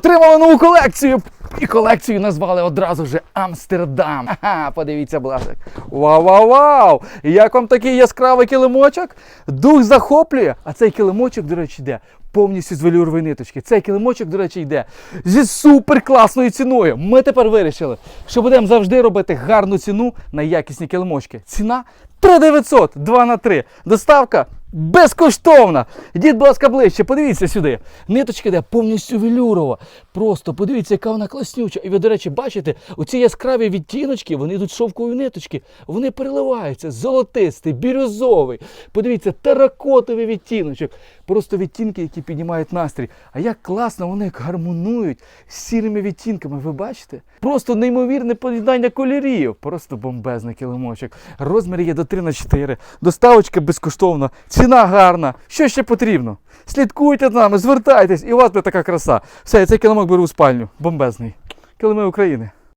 Отримали нову колекцію. І колекцію назвали одразу же Амстердам. Ха-ха, подивіться, будь ласка. Вау, вау, вау! Як вам такий яскравий килимочок? Дух захоплює. А цей килимочок, до речі, йде повністю з велюрової ниточки. Цей килимочок, до речі, йде зі супер класною ціною. Ми тепер вирішили, що будемо завжди робити гарну ціну на якісні килимочки. Ціна 3900, 2 на 3. Доставка безкоштовна. Йдіть, будь ласка, ближче, подивіться сюди. Ниточка йде повністю велюрова. Просто подивіться, яка вона класнюча. І ви, до речі, бачите, оці яскраві відтіночки, вони йдуть шовкової ниточки, вони переливаються. Золотистий, бірюзовий. Подивіться, теракотовий відтіночок. Просто відтінки, які піднімають настрій. А як класно вони гармонують з сірими відтінками. Ви бачите? Просто неймовірне поєднання кольорів. Просто бомбезний килимочок. Розмір є до 3 на 4. Доставочка безкоштовна, ціна гарна. Що ще потрібно? Слідкуйте за нами, звертайтесь, і у вас буде така краса. Все, я цей килимок беру у спальню. Бомбезний. Килими України.